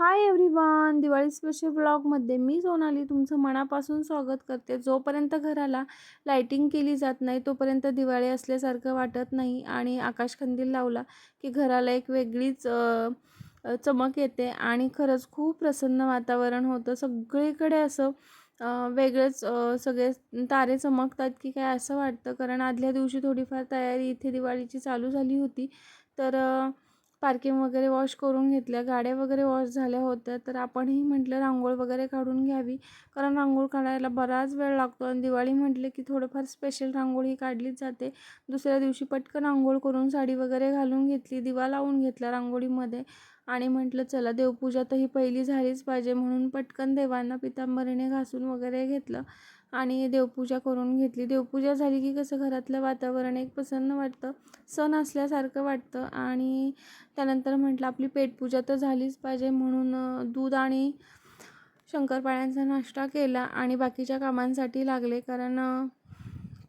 Hi everyone Diwali special ब्लॉगमध्ये मी सोनाली तुमचं मनापासून स्वागत करते. जोपर्यंत घराला लाईटिंग केली जात नाही तोपर्यंत दिवाळी असल्यासारखं वाटत नाही आणि आकाशकंदील लावला की घराला एक वेगळीच चमक येते आणि खरंच खूप प्रसन्न वातावरण होतं. सगळीकडे असं वेगळेच वेगळंच सगळे तारे चमकतात की काय असं वाटतं? कारण आदल्या दिवशी थोडीफार तयारी इथे दिवाळीची चालू झाली होती. तर पार्किंग वगैरे वॉश करून घेतल्या. गाड्या वगैरे वॉश झाल्या होत्या. तर आपणही म्हटलं रांगोळ वगैरे काढून घ्यावी. कारण रांगोळ काढायला बराच वेळ लागतो. आणि दिवाळी म्हटलं की थोडंफार स्पेशल रांगोळी काढलीच जाते. दुसऱ्या दिवशी पटकन रांगोळ करून साडी वगैरे घालून घेतली. दिवा लावून घेतला रांगोळीमध्ये. आणि म्हटलं चला देवपूजा तर ही पहिली झालीच पाहिजे म्हणून पटकन देवांना पितांबरीने घासून वगैरे घेतलं आणि देवपूजा करून घेतली. देवपूजा झाली की कसं घरातलं वातावरण एक प्रसन्न वाटतं सण असल्यासारखं वाटतं आणि त्यानंतर म्हटलं आपली पेटपूजा तर झालीच पाहिजे म्हणून दूध आणि शंकरपाळ्यांचा नाश्ता केला आणि बाकीच्या कामांसाठी लागले कारण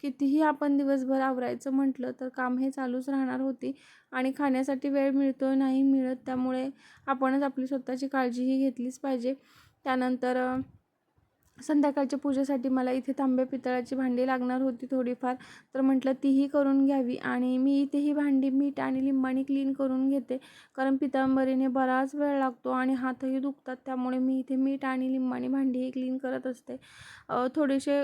कितीही आपण दिवसभर आवरायचं म्हटलं तर काम हे चालूच राहणार होती आणि खाण्यासाठी वेळ मिळतो नाही मिळत त्यामुळे आपणच आपली स्वतःची काळजीही घेतलीच पाहिजे. त्यानंतर संध्याकाळच्या पूजेसाठी मला इथे तांबे पितळाची भांडी लागणार होती थोडीफार. तर म्हटलं तीही करून घ्यावी आणि मी इथे ही भांडी मीठ आणि लिंबाने क्लीन करून घेते. कारण पितांबरीने बराच वेळ लागतो आणि हातही दुखतात त्यामुळे मी इथे मीठ आणि लिंबाने भांडीही क्लीन करत असते. थोडेसे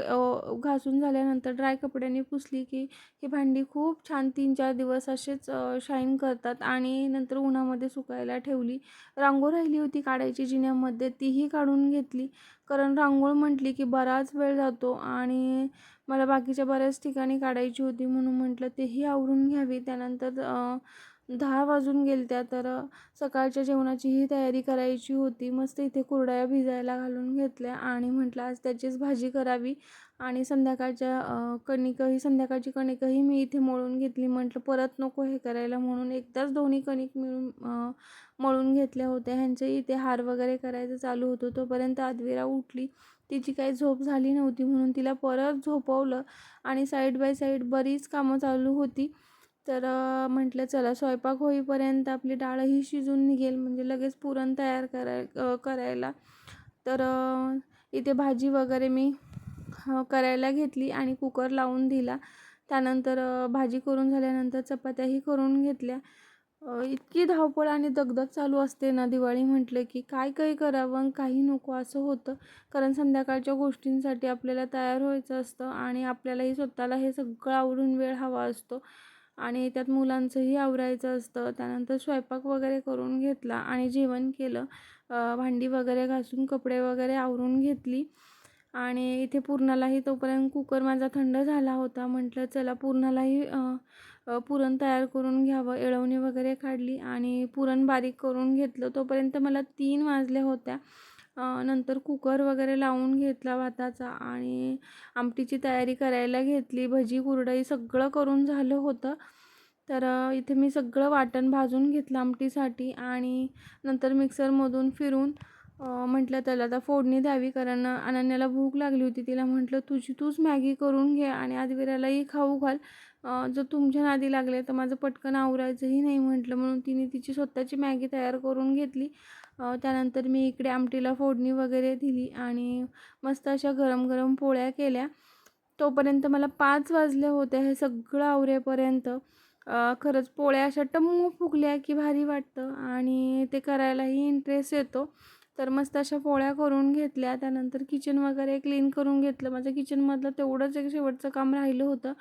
घासून झाल्यानंतर ड्राय कपड्यांनी पुसली की ही भांडी खूप छान तीन चार दिवस असेच शाईन करतात आणि नंतर उन्हामध्ये सुकायला ठेवली. रांगोळ राहिली होती काढायची जिन्यामध्ये तीही काढून घेतली. कारण रांगोळ म्हटली की बराच वेळ जातो आणि मला बाकीच्या बऱ्याच ठिकाणी काढायची होती म्हणून म्हटलं तेही आवरून घ्यावी. त्यानंतर दहा वाजून गेलत्या तर सकाळच्या जेवणाचीही तयारी करायची होती. मस्त इथे कुरडया भिजायला घालून घेतल्या आणि म्हटलं आज त्याचीच भाजी करावी आणि संध्याकाळच्या कणिकही संध्याकाळची कणिकही मी इथे मळून घेतली. म्हटलं परत नको हे करायला म्हणून एकदाच दोन्ही कणिक मिळून मळून घेतल्या होत्या. ह्यांचे इथे हार वगैरे करायचं चालू होतं. तोपर्यंत आदवीरा उठली. तिची काही झोप झाली नव्हती म्हणून तिला परत झोपवलं आणि साईड बाय साईड बरीच कामं चालू होती. तर म्हटलं चला स्वयंपाक होईपर्यंत आपली डाळही शिजून निघेल म्हणजे लगेच पुरण तयार कराय करायला. तर इथे भाजी वगैरे मी करायला घेतली आणि कुकर लावून दिला. त्यानंतर भाजी करून झाल्यानंतर चपात्याही करून घेतल्या. इतकी धावपळ आणि दगदग चालू असते ना दिवाळी म्हटलं की काय काही करावं काही नको असं होतं. कारण संध्याकाळच्या गोष्टींसाठी आपल्याला तयार व्हायचं असतं आणि आपल्यालाही स्वतःला हे सगळं आवरून वेळ हवा असतो. आणि त्यात मुलांचंही आवरायचं असतं. त्यानंतर स्वयंपाक वगैरे करून घेतला आणि जेवण केलं. भांडी वगैरे घासून कपडे वगैरे आवरून घेतली. आणि इथे पुरणालाही तोपर्यंत कुकर माझा थंड झाला होता. म्हटलं चला पुरणालाही पुरण तयार करून घ्यावं. एळवणी वगैरे काढली आणि पुरण बारीक करून घेतलं. तोपर्यंत मला तीन वाजल्या होत्या. नंतर कुकर वगैरे लावून घेतला भाताचा आणि आमटीची तयारी करायला घेतली. भजी कुरडई सगळं करून झालं होतं. तर इथे मी सगळं वाटण भाजून घेतलं आमटीसाठी आणि नंतर मिक्सरमधून फिरून म्हटलं त्याला आता फोडणी द्यावी कारण अनन्याला भूक लागली होती. तिला म्हटलं तुझी तूच मॅगी करून घे आणि आदिवीरालाही खाऊ घाल. जर तुमच्या नादी लागले तर माझं पटकन आवरायचंही नाही म्हटलं. म्हणून तिने तिची स्वतःची मॅगी तयार करून घेतली. त्यानंतर मी इकडे आमटीला फोडणी वगैरे दिली आणि मस्त अशा गरम गरम पोळ्या केल्या. तोपर्यंत मला पाच वाजले होते हे सगळं आवरेपर्यंत. खरंच पोळ्या अशा टम्मू फुगल्या की भारी वाटतं आणि ते करायलाही इंटरेस्ट येतो. तर मस्त अशा पोळ्या करून घेतल्या. त्यानंतर किचन वगैरे क्लीन करून घेतलं. माझं किचनमधलं तेवढंच एक शेवटचं काम राहिलं होतं.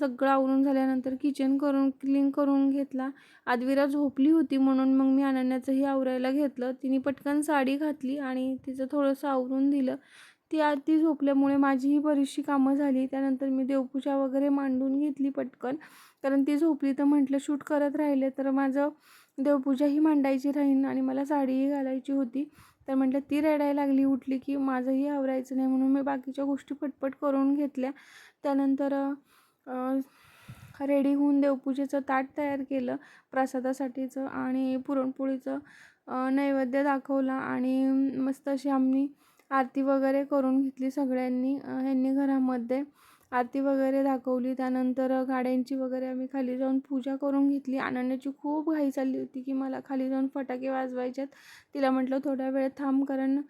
सगळं आवरून झाल्यानंतर किचन करून क्लीन करून घेतला. आदवीरा झोपली होती म्हणून मग मी अनन्याचंही आवरायला घेतलं. तिने पटकन साडी घातली आणि तिचं थोडंसं आवरून दिलं. ती आधी झोपल्यामुळे माझीही बरीचशी कामं झाली. त्यानंतर मी देवपूजा वगैरे मांडून घेतली पटकन. कारण ती झोपली तर म्हटलं शूट करत राहिले तर माझं देवपूजाही मांडायची राहीन आणि मला साडीही घालायची होती. तर म्हटलं ती रडायला लागली उठली की माझंही आवरायचं नाही म्हणून मी बाकीच्या गोष्टी पटपट करून घेतल्या. त्यानंतर रेडी होऊन देवपूजेचं ताट तयार केलं प्रसादासाठीचं आणि पुरणपोळीचं नैवेद्य दाखवला आणि मस्त अशी आम्ही आरती वगैरे करून घेतली सगळ्यांनी. ह्यांनी घरामध्ये आरती वगैरे दाखवली. त्यानंतर गाड्यांची वगैरे आम्ही खाली जाऊन पूजा करून घेतली. अनन्याची खूप घाई चालली होती की मला खाली जाऊन फटाके वाजवायच्यात तिला म्हटलं थोड्या वेळ थांब कारण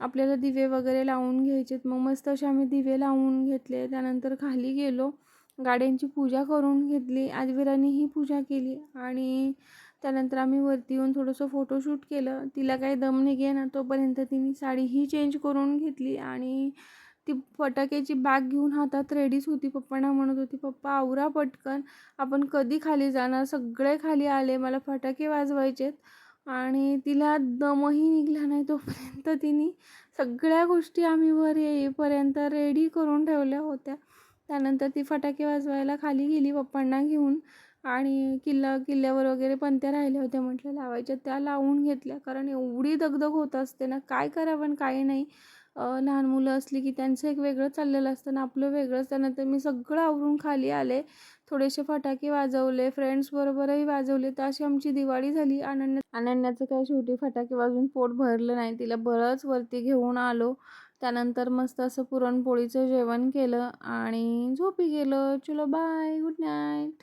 आपल्याला दिवे वगैरे लावून घ्यायचेत. मग मस्त असे आम्ही दिवे लावून घेतले. त्यानंतर खाली गेलो. गाड्यांची पूजा करून घेतली. आजवीरांनीही पूजा केली. आणि त्यानंतर आम्ही वरती येऊन थोडंसं फोटोशूट केलं. तिला काही दम निघे ना तोपर्यंत तिने साडीही चेंज करून घेतली आणि ती फटाक्याची बॅग घेऊन हातात रेडीच होती. पप्पांना म्हणत होती पप्पा आवरा पटकन. आपण कधी खाली जाणार? सगळे खाली आले. मला फटाके वाजवायचेत. आणि तिला दमही निघला नाही. तोपर्यंत तिने सगळ्या गोष्टी आम्ही वर येईपर्यंत रेडी करून ठेवल्या होत्या. त्यानंतर ती फटाके वाजवायला खाली गेली. पप्पांना घेऊन आणि किल्ला किल्ल्यावर वगैरे पण त्या राहिल्या होत्या म्हटलं लावायच्या. त्या लावून घेतल्या. कारण एवढी दगदग होत असते ना काय करावं काही नाही. लहान मुलं असली की त्यांचं एक वेगळं चाललेलं असतं ना आपलं वेगळंच. त्यानंतर मी सगळं आवरून खाली आले. थोडेसे फटाके वाजवले. फ्रेंड्सबरोबरही वाजवले. तर अशी आमची दिवाळी झाली. अनन्या अनन्याचं काय शेवटी फटाके वाजवून पोट भरलं नाही. तिला बरंच वरती घेऊन आलो. त्यानंतर मस्त असं पुरणपोळीचं जेवण केलं आणि झोपी गेलं. चलो बाय गुड नाईट